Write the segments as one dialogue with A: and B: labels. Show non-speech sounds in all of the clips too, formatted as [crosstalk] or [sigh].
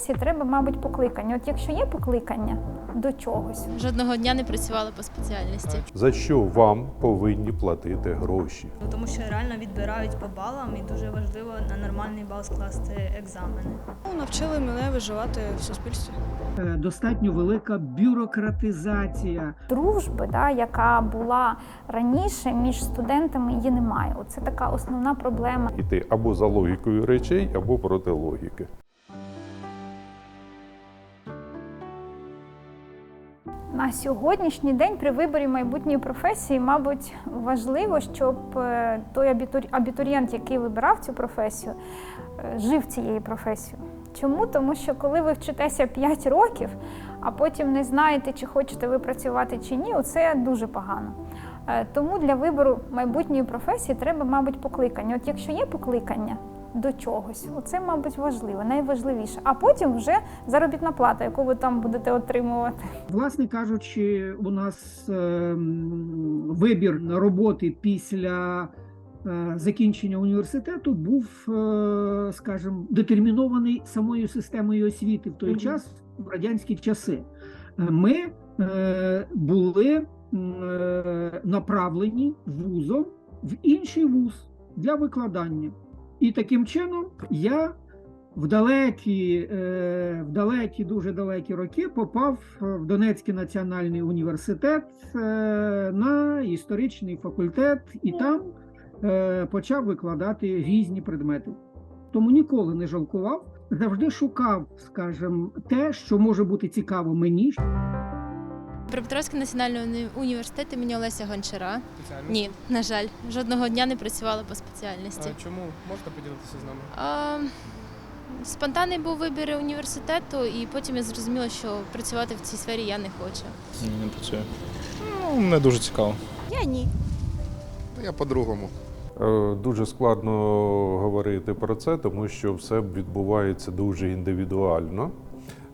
A: Всі треба, мабуть, покликання. От якщо є покликання до чогось,
B: Жодного дня не працювала по спеціальності.
C: За що вам повинні платити гроші?
D: Ну, тому що реально відбирають по балам і дуже важливо на нормальний бал скласти екзамени.
E: Ну, Навчили мене виживати в суспільстві.
F: Е, достатньо велика бюрократизація.
A: дружби, да, яка була раніше між студентами, її немає. Оце така основна проблема.
C: Іти або за логікою речей, або проти логіки.
A: На сьогоднішній день при виборі майбутньої професії, мабуть, важливо, щоб е, той абітурієнт, який вибирав цю професію, е, жив цією професією. Чому? Тому що коли ви вчитеся 5 років, а потім не знаєте, чи хочете ви працювати чи ні, це дуже погано. Е, Тому для вибору майбутньої професії треба, мабуть, покликання. От якщо є покликання до чогось, це, мабуть, важливо, найважливіше. А потім вже заробітна плата, яку ви там будете отримувати.
F: Власне кажучи, у нас е, вибір на роботи після е, закінчення університету був, е, скажімо, детермінований самою системою освіти в той
A: Мгм.
F: час, в радянські часи. Ми е, були направлені вузом в інший вуз для викладання. І таким чином я в далекі, е, в далекі, дуже далекі роки попав в Донецький національний університет е, на історичний факультет і там е, почав викладати різні предмети. Тому ніколи не жалкував, завжди шукав, скажімо, те, що може бути цікаво мені,
B: Дніпропетровський національний університет імені Олеся Гончара. Ні, на жаль, жодного дня не працювала по спеціальності.
G: А чому можете поділитися з нами?
B: А, спонтанний був вибір університету, і потім я зрозуміла, що працювати в цій сфері я не хочу.
H: Ні, не працює. Ну, не дуже цікаво.
E: Я ні.
G: Я по-другому.
C: Е, Дуже складно говорити про це, тому що все відбувається дуже індивідуально.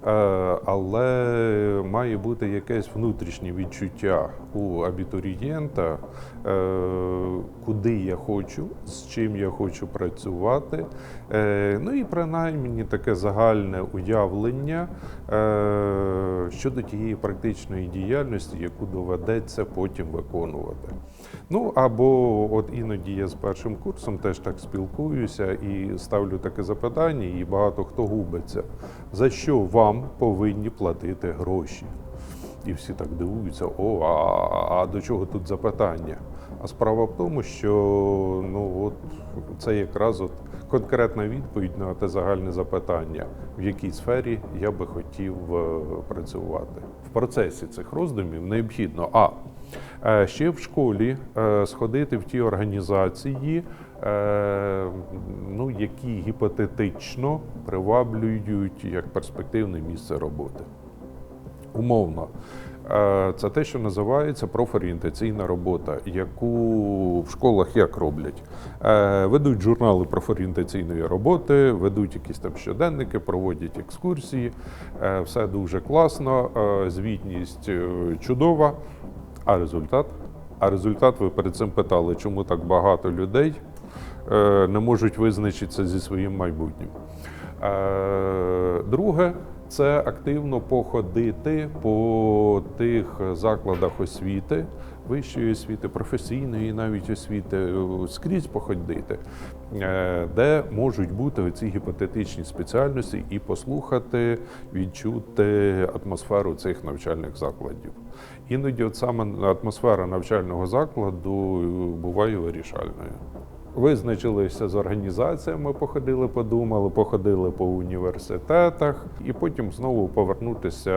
C: Е, Але має бути якесь внутрішнє відчуття у абітурієнта, е, куди я хочу, з чим я хочу працювати. Е, Ну і принаймні таке загальне уявлення щодо тієї практичної діяльності, яку доведеться потім виконувати. Ну або от іноді я з першим курсом теж так спілкуюся і ставлю таке запитання, і багато хто губиться. За що вам повинні платити гроші? І всі так дивуються: о, а, а до чого тут запитання? А справа в тому, що ну от це якраз от конкретна відповідь на те загальне запитання, в якій сфері я би хотів е, працювати. В процесі цих роздумів необхідно а Е, ще в школі е, сходити в ті організації, ну, які гіпотетично приваблюють як перспективне місце роботи. Умовно, е, це те, що називається профорієнтаційна робота, яку в школах як роблять? Е, Ведуть журнали профорієнтаційної роботи, ведуть якісь там щоденники, проводять екскурсії. Е, Все дуже класно, е, звітність е, чудова. А результат? А результат ви перед цим питали, чому так багато людей е, не можуть визначитися зі своїм майбутнім. Е, Друге, це активно походити по тих закладах освіти, вищої освіти, професійної навіть освіти, е, скрізь походити, е, де можуть бути ці гіпотетичні спеціальності і послухати, відчути атмосферу цих навчальних закладів. Іноді от саме атмосфера навчального закладу е, буває вирішальною. Визначилися з організаціями, походили, подумали, походили по університетах, і потім знову повернутися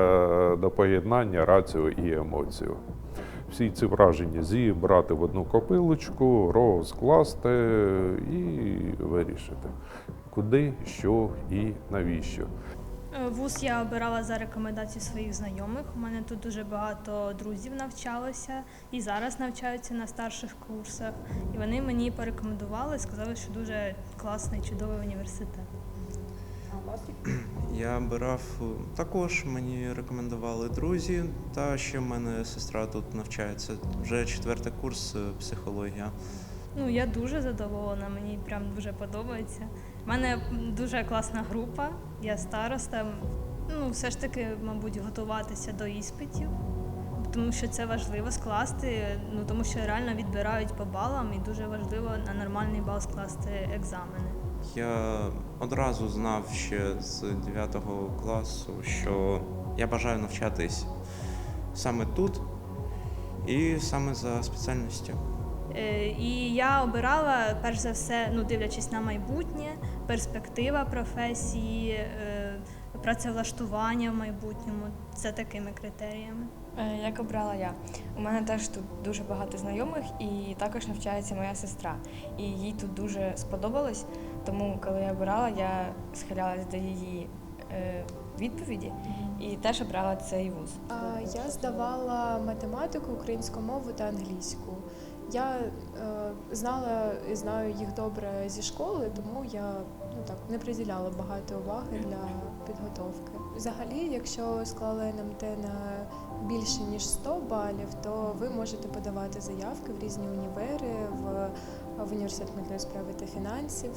C: до поєднання раціо і емоцію. Всі ці враження зібрати в одну копилочку, розкласти і вирішити, куди, що і навіщо.
D: Е, Вуз я обирала за рекомендацією своїх знайомих. У мене тут дуже багато друзів навчалося і зараз навчаються на старших курсах. І вони мені порекомендували, сказали, що дуже класний, чудовий університет. [clears throat]
I: Я обирав е, також, мені рекомендували друзі, та ще в мене сестра тут навчається. Вже четвертий курс е, психологія.
D: Ну, я дуже задоволена, мені прям дуже подобається. У мене дуже класна група, я староста. Ну, все ж таки, мабуть, готуватися до іспитів, тому що це важливо скласти, ну тому що реально відбирають по балам, і дуже важливо на нормальний бал скласти екзамени.
I: Я одразу знав ще з 9 класу, що я бажаю навчатись саме тут і саме за спеціальністю.
D: Е, І я обирала перш за все, ну дивлячись на майбутнє, перспектива професії, е, працевлаштування в майбутньому за такими критеріями.
J: Е, Як обрала я? У мене теж тут дуже багато знайомих, і також навчається моя сестра. І їй тут дуже сподобалось. Тому, коли я обирала, я схилялась до її е, відповіді і теж обрала цей вуз.
K: Я здавала математику, українську мову та англійську. Я е, знала і знаю їх добре зі школи, тому я ну так не приділяла багато уваги для підготовки. Взагалі, якщо склали НМТ на більше ніж 100 балів, то ви можете подавати заявки в різні універи, в, в університет митної справи та фінансів.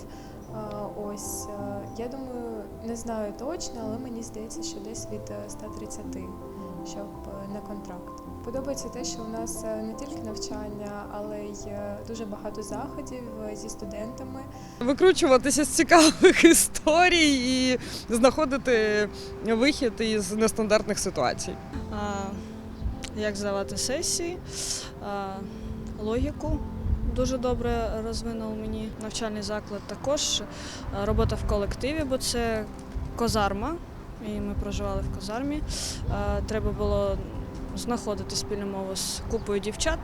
K: Ось е, я думаю, не знаю точно, але мені здається, що десь від е, 130, щоб е, на контракт. Подобається те, що у нас е, не тільки навчання, але й е, дуже багато заходів зі студентами.
E: Викручуватися з цікавих [laughs] історій і знаходити вихід із нестандартних ситуацій. як здавати сесії, логіку. Дуже добре розвинув мені навчальний заклад. Також робота в колективі, бо це козарма, і ми проживали в козармі. А, Треба було знаходити спільну мову з купою дівчат.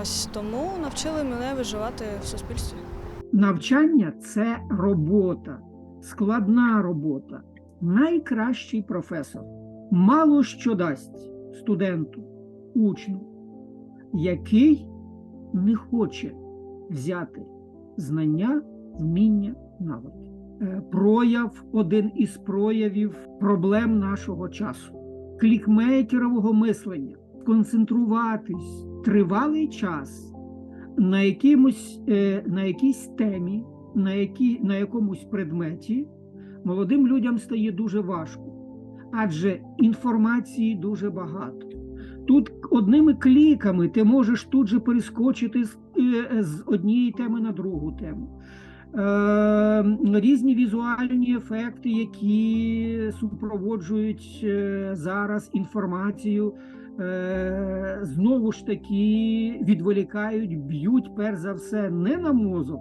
E: Ось тому навчили мене виживати в суспільстві.
F: Навчання це робота, складна робота. Найкращий професор мало що дасть студенту, учню, який не хоче взяти знання, вміння, навики. Е, Прояв один із проявів проблем нашого часу, клікмейкерового мислення, концентруватись тривалий час на якимось, е, на якійсь темі, на, які, на якомусь предметі молодим людям стає дуже важко, адже інформації дуже багато. Тут одними кліками ти можеш тут же перескочити з, е, з однієї теми на другу тему. Е, різні візуальні ефекти, які супроводжують е, зараз інформацію, е, знову ж таки відволікають, б'ють перш за все не на мозок,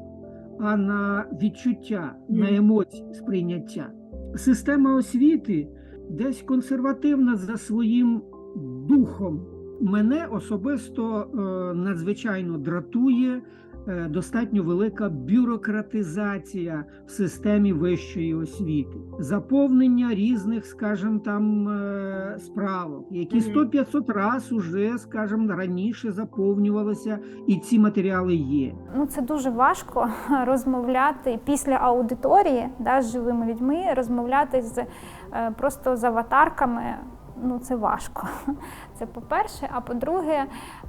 F: а на відчуття, на емоції сприйняття. Система освіти десь консервативна за своїм духом. Мене особисто е, надзвичайно дратує достатньо велика бюрократизація в системі вищої освіти, заповнення різних, скажімо, там е, справок, які 100-500 раз уже, скажімо, раніше заповнювалися, і ці матеріали є.
A: Ну, це дуже важко [laughs] розмовляти після аудиторії да, з живими людьми, розмовляти з е, просто з аватарками. Ну, це важко. [laughs] Це по-перше. А по-друге,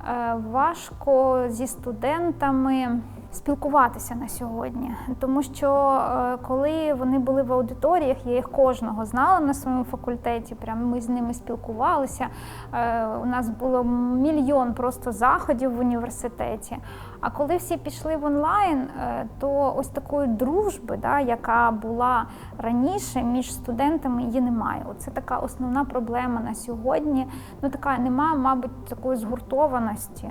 A: е, важко зі студентами спілкуватися на сьогодні. Тому що е, коли вони були в аудиторіях, я їх кожного знала на своєму факультеті. Прямо ми з ними спілкувалися. Е, У нас було мільйон просто заходів в університеті. А коли всі пішли в онлайн, е, то ось такої дружби, да, яка була раніше між студентами, її немає. Оце така основна проблема на сьогодні. Ну така немає, мабуть, такої згуртованості.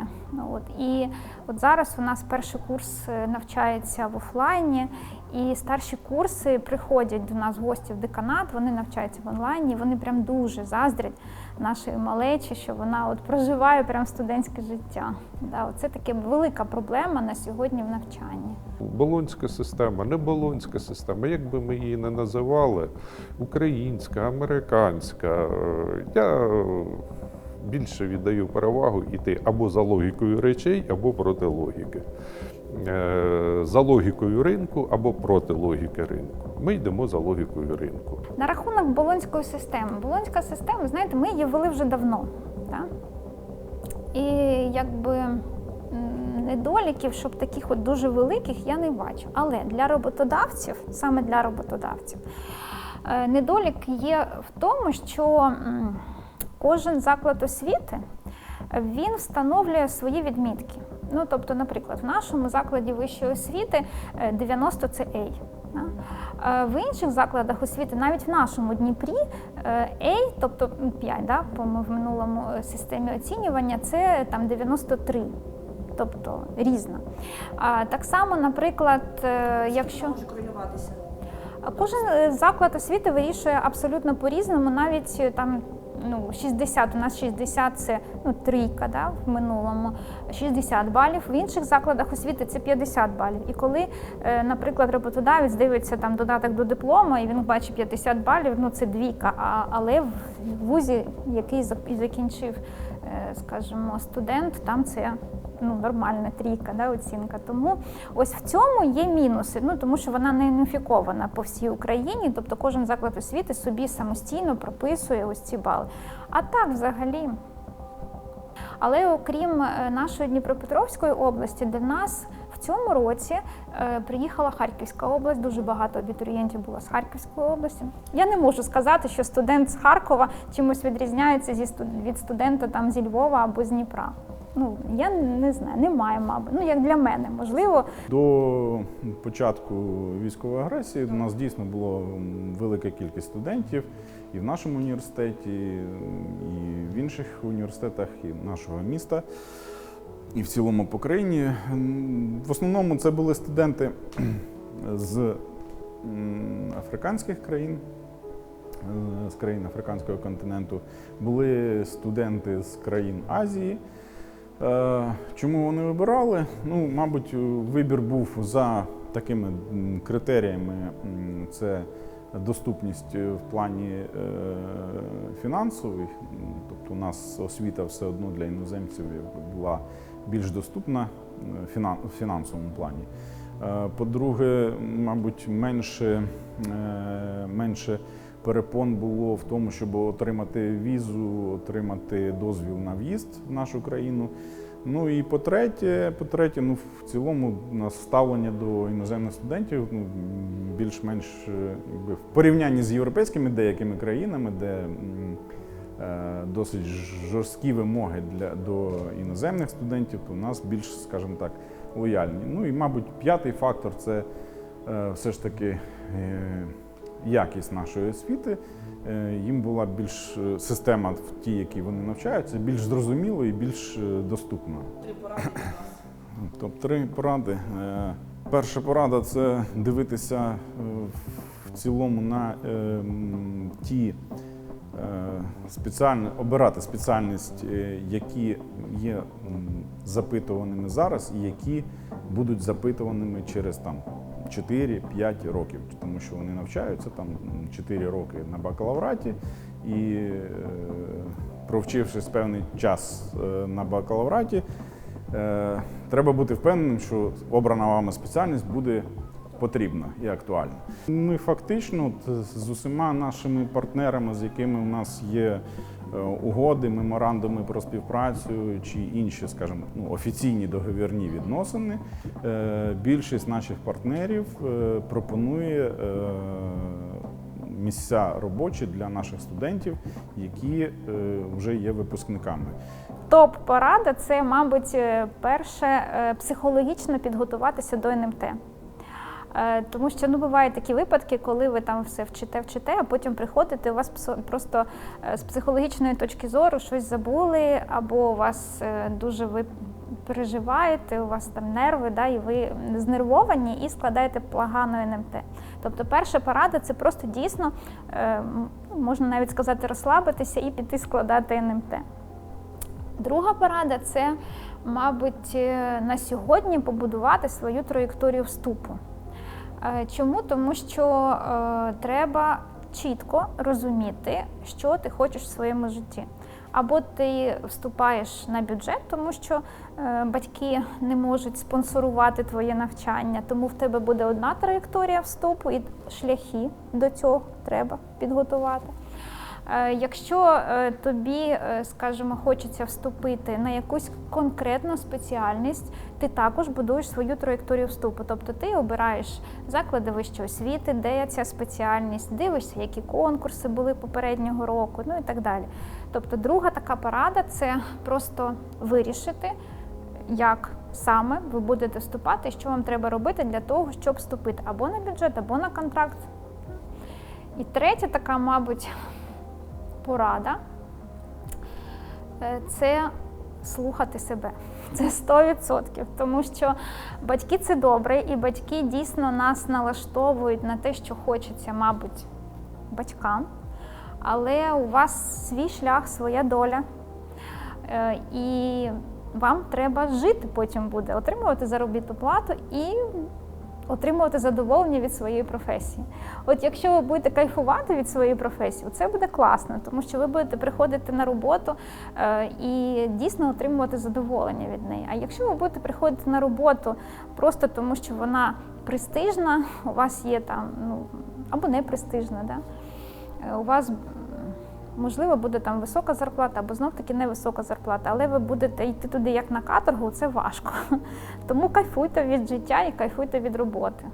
A: От і от зараз у нас перший курс е, навчається в офлайні. І старші курси приходять до нас гості в деканат, вони навчаються в онлайні, вони прям дуже заздрять нашої малечі, що вона от проживає прям студентське життя. Да, це таке велика проблема на сьогодні в навчанні.
C: Болонська система, не болонська система, як би ми її не називали, українська, американська. Я більше віддаю перевагу йти або за логікою речей, або проти логіки. Е, За логікою ринку або проти логіки ринку. Ми йдемо за логікою ринку.
A: На рахунок болонської системи. Болонська система, знаєте, ми її ввели вже давно. Так? І якби недоліків, щоб таких от дуже великих я не бачу. Але для роботодавців, саме для роботодавців, е, недолік є в тому, що кожен заклад освіти він встановлює свої відмітки. Ну, тобто, наприклад, в нашому закладі вищої освіти е, 90 це A. Е, В інших закладах освіти, навіть в нашому Дніпрі, е, A, тобто 5, да, по в минулому е, системі оцінювання, це там 93. Тобто різна. Так само, наприклад, е, якщо а Кожен е, заклад освіти вирішує абсолютно по-різному, навіть е, там. Ну, 60, у нас 60 це ну, трійка да, в минулому, 60 балів. В інших закладах освіти це 50 балів. І коли, е, наприклад, роботодавець дивиться там додаток до диплома і він бачить 50 балів, ну це двійка. А, але в вузі, який закінчив, е, скажімо, студент, там це ну, нормальна трійка, да, оцінка. Тому ось в цьому є мінуси, ну тому що вона не уніфікована по всій Україні, тобто кожен заклад освіти собі самостійно прописує ось ці бали. А так взагалі. Але окрім е, нашої Дніпропетровської області, до нас в цьому році е, приїхала Харківська область. Дуже багато абітурієнтів було з Харківської області. Я не можу сказати, що студент з Харкова чимось відрізняється від студента там зі Львова або з Дніпра. Ну я не знаю, немає, мабуть. Ну як для мене, можливо,
H: До початку військової агресії у нас дійсно було велика кількість студентів і в нашому університеті, і в інших університетах і нашого міста, і в цілому по країні. В основному це були студенти [clears throat] з африканських країн. е, З країн африканського континенту були студенти з країн Азії. Е, Чому вони вибирали? Ну, мабуть, вибір був за такими критеріями: це доступність в плані е, фінансових. Тобто, у нас освіта все одно для іноземців була більш доступна е, в фінансовому плані. Е, По-друге, мабуть, менше, е, менше перепон було в тому, щоб отримати візу, отримати дозвіл на в'їзд в нашу країну. Ну і по-третє, по-третє, ну в цілому у ставлення до іноземних студентів ну, більш-менш е, в порівнянні з європейськими деякими країнами, де е, досить жорсткі вимоги для, до іноземних студентів, то у нас більш, скажімо так, лояльні. Ну і, мабуть, п'ятий фактор це е, все ж таки е, якість нашої освіти. Е, Їм була більш е, система в тій, якій вони навчаються, більш зрозуміло і більш е, доступна. Топ-3 поради. Е, Перша порада це дивитися в цілому на ті спеціальні, обирати спеціальність, які є запитуваними зараз, і які будуть запитуваними через там 4-5 років, тому що вони навчаються там 4 роки на бакалавраті і е, провчившись певний час е, на бакалавраті, е, треба бути впевненим, що обрана вами спеціальність буде потрібна і актуальна. Ми фактично з усіма нашими партнерами, з якими у нас є угоди, меморандуми про співпрацю чи інші, скажімо, ну, офіційні договірні відносини, е, більшість наших партнерів е, пропонує е, місця робочі для наших студентів, які е, вже є випускниками.
A: топ-порада це, мабуть, е, перше е, психологічно підготуватися до НМТ. Е, Тому що ну бувають такі випадки, коли ви там все вчите, вчите, а потім приходите, у вас просто е, з психологічної точки зору щось забули, або у вас е, дуже ви переживаєте, у вас там нерви, да, і ви знервовані і складаєте погану НМТ. Тобто, перша порада це просто дійсно можна навіть сказати, розслабитися і піти складати НМТ. Друга порада це, мабуть, на сьогодні побудувати свою траєкторію вступу. Е, Чому? Тому що е, треба чітко розуміти, що ти хочеш в своєму житті. Або ти вступаєш на бюджет, тому що е, батьки не можуть спонсорувати твоє навчання, тому в тебе буде одна траєкторія вступу і шляхи до цього треба підготувати. Е, Якщо е, тобі, е, скажімо, хочеться вступити на якусь конкретну спеціальність, ти також будуєш свою траєкторію вступу. Тобто ти обираєш заклади вищої освіти, де ця спеціальність, дивишся, які конкурси були попереднього року, ну і так далі. Тобто, друга така порада це просто вирішити, як саме ви будете вступати, що вам треба робити для того, щоб вступити або на бюджет, або на контракт. І третя така, мабуть, порада е, це слухати себе. [laughs] Це 100%. Тому що батьки це добре, і батьки дійсно нас налаштовують на те, що хочеться, мабуть, батькам. Але у вас свій шлях, своя доля. Е, І вам треба жити потім буде, отримувати заробітну плату і отримувати задоволення від своєї професії. От якщо ви будете кайфувати від своєї професії, це буде класно, тому що ви будете приходити на роботу е, і дійсно отримувати задоволення від неї. А якщо ви будете приходити на роботу просто тому, що вона престижна, у вас є там, ну або не престижна, да? е, у вас. Можливо, буде там висока зарплата або знов таки невисока зарплата, але ви будете йти туди як на каторгу, це важко. [laughs] Тому кайфуйте від життя і кайфуйте від роботи.